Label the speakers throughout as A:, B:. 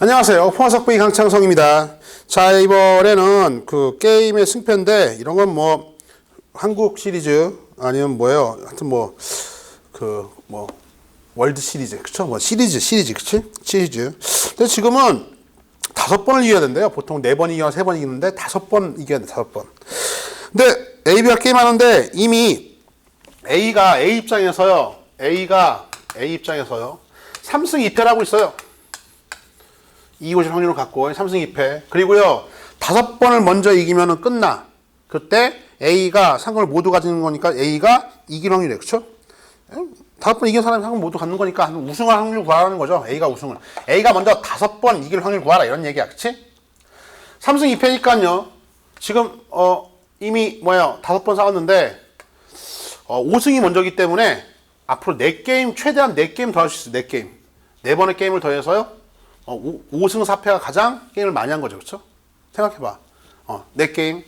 A: 안녕하세요. 포화석부의 강창성입니다. 자, 이번에는 그 게임의 승패인데, 이런 건 뭐, 한국 시리즈, 아니면 뭐예요. 하여튼 뭐, 그, 뭐, 월드 시리즈. 그쵸? 뭐, 시리즈, 시리즈. 그치? 시리즈. 근데 지금은 다섯 번을 이겨야 된대요. 보통 네 번 이기거나 세번 이기는데, 다섯 번 이겨야 돼, 다섯 번. 근데, A, B가 게임 하는데, 이미 A가 A 입장에서요. A가 A 입장에서요. 3승 2패라고 있어요. 이기고질 확률을 갖고 3승 2패. 그리고요. 다섯 번을 먼저 이기면은 끝나. 그때 A가 상금을 모두 가지는 거니까 A가 이길 확률이 그렇죠? 다섯 번 이긴 사람이 상금 모두 갖는 거니까 우승할 확률 구하라는 거죠. A가 우승을. A가 먼저 다섯 번 이길 확률 구하라 이런 얘기야. 그렇지? 3승 2패니까요. 지금 어 이미 뭐야 다섯 번 싸웠는데 어, 5승이 먼저기 때문에 앞으로 4게임 최대한 4게임 더 할 수 있어. 4게임. 4번의 게임을 더해서요. 어, 5, 승 4패가 가장 게임을 많이 한 거죠. 그렇죠? 생각해 봐. 어, 4게임.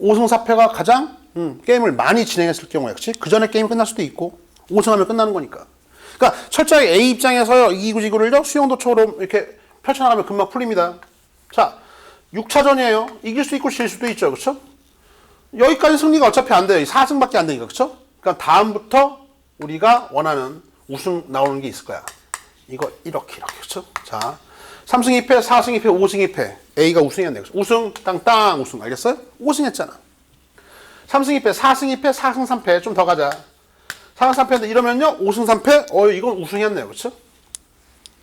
A: 5승 4패가 가장 음, 게임을 많이 진행했을 경우에 그렇지? 그 전에 게임 끝날 수도 있고 5승하면 끝나는 거니까. 그러니까 철저하게 A 입장에서요. 이기고 지구를요. 수영도처럼 이렇게 펼쳐나가면 금방 풀립니다. 자, 6차전이에요. 이길 수 있고 질 수도 있죠. 그렇죠? 여기까지 승리가 어차피 안 돼요. 4승밖에 안 되니까. 그렇죠? 그러니까 다음부터 우리가 원하는 우승 나오는 게 있을 거야. 이거 이렇게 이렇게 그렇죠? 자, 3승 2패, 4승 2패, 5승 2패. A가. 그래서 우승 땅땅 우승. 알겠어요? 우승했잖아. 3승 2패, 4승 2패, 4승 3패. 좀 더 가자. 4승 3패인데 이러면요. 5승 3패. 어, 이건 우승했네요. 그렇죠?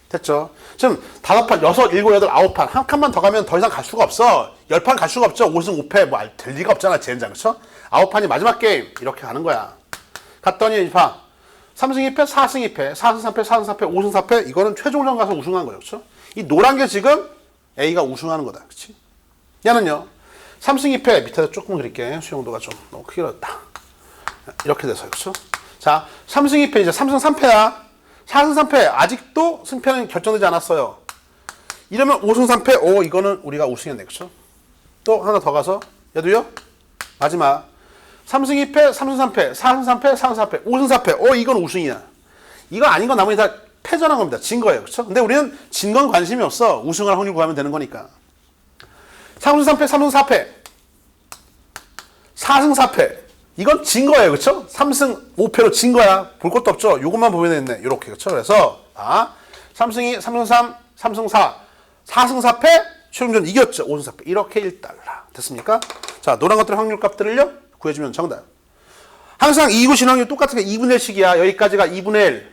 A: 됐죠? 지금 다섯 판, 여섯, 일곱, 여덟, 아홉 판. 한 칸만 더 가면 더 이상 갈 수가 없어. 열 판 갈 수가 없죠. 5승 5패. 뭐, 될 리가 없잖아. 젠장. 그쵸? 아홉 판이 마지막 게임. 이렇게 가는 거야. 갔더니, 봐. 3승 2패, 4승 2패, 4승 3패, 4승 4패, 5승 4패. 이거는 최종전 가서 우승한 거예요. 그쵸? 이 노란 게 지금 A가 우승하는 거다. 그치? 얘는요. 3승 2패. 밑에다 조금 그릴게. 수용도가 좀 너무 크게 들었다. 이렇게 돼서요. 그쵸? 자, 3승 2패. 이제 3승 3패야. 4승 3패 아직도 승패는 결정되지 않았어요. 이러면 5승 3패 오 이거는 우리가 우승했네 그쵸? 또 하나 더 가서 얘도요 마지막 3승 2패 3승 3패 4승 3패 4승 4패 5승 4패 오 이건 우승이야. 이거 아닌 건 나머지 다 패전한 겁니다. 진 거예요. 그쵸? 근데 우리는 진 건 관심이 없어. 우승할 확률 구하면 되는 거니까. 3승 3패 3승 4패 4승 4패 이건 진 거예요. 그쵸? 3승 5패로 진 거야. 볼 것도 없죠? 요것만 보면 되겠네. 요렇게. 그쵸? 그래서, 아, 3승 2, 3승 3, 3승 4, 4승 4패, 최종전 이겼죠. 5승 4패. 이렇게 1달러. 됐습니까? 자, 노란 것들 확률 값들을요, 구해주면 정답. 항상 이기고 진 확률 똑같은 게 2분의 1씩이야. 여기까지가 2분의 1.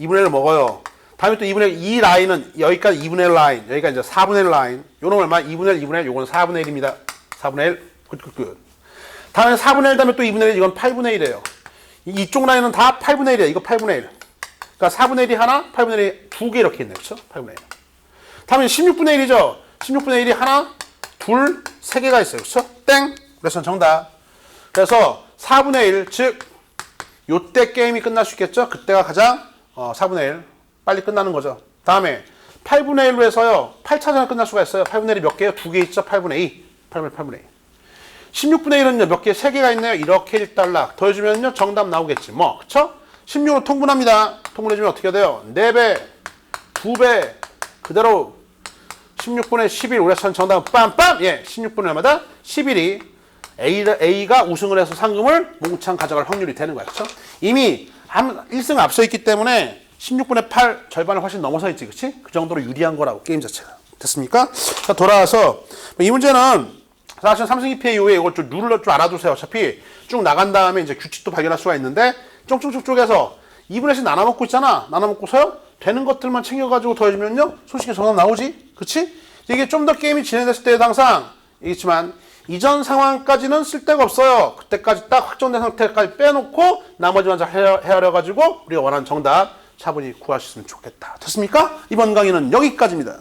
A: 2분의 1을 먹어요. 다음에 또 2분의 1, 이 라인은 여기까지 2분의 1 라인. 여기가 이제 4분의 1 라인. 요놈 얼마? 2분의 1, 2분의 1. 요거는 4분의 1입니다. 4분의 1. 굿, 굿, 굿. 다음에 4분의 1 다음에 또 2분의 1 이건 8분의 1이에요. 이쪽 라인은 다 8분의 1이에요. 이거 8분의 1. 그러니까 4분의 1이 하나, 8분의 1이 두 개 이렇게 있네. 그렇죠? 8분의 1. 다음에 16분의 1이죠. 16분의 1이 하나, 둘, 세 개가 있어요. 그렇죠? 땡. 그래서 정답. 그래서 4분의 1, 즉 요때 게임이 끝날 수 있겠죠? 그때가 가장 어, 4분의 1 빨리 끝나는 거죠. 다음에 8분의 1로 해서요. 8차전에 끝날 수가 있어요. 8분의 1이 몇 개요? 두 개 있죠? 8분의 2. 8분의 8분의 2. 16분의 1은요, 몇 개, 3개가 있네요. 이렇게 1달러. 더해주면요, 정답 나오겠지. 뭐, 그쵸? 16으로 통분합니다. 통분해주면 어떻게 돼요? 4배, 2배, 그대로 16분의 11. 우리가 천 정답은 빰빰! 예, 16분의 얼마다? 11이 A, A가 우승을 해서 상금을 몽창 가져갈 확률이 되는 거야. 그쵸? 이미 한 1승 앞서 있기 때문에 16분의 8 절반을 훨씬 넘어서 있지. 그치? 그 정도로 유리한 거라고, 게임 자체가. 됐습니까? 자, 돌아와서 이 문제는 사실 3승 2패 이후에 이걸 좀 룰을 좀 알아두세요. 어차피 쭉 나간 다음에 이제 규칙도 발견할 수가 있는데 쪽쪽쪽 쪽에서 2분의 1씩 나눠 먹고 있잖아. 나눠 먹고서요. 되는 것들만 챙겨가지고 더해주면요. 솔직히 정답 나오지. 그치? 이게 좀 더 게임이 진행됐을 때에도 항상 이겠지만 이전 상황까지는 쓸데가 없어요. 그때까지 딱 확정된 상태까지 빼놓고 나머지만 잘 헤아- 헤아려가지고 우리가 원하는 정답 차분히 구하셨으면 좋겠다. 됐습니까? 이번 강의는 여기까지입니다.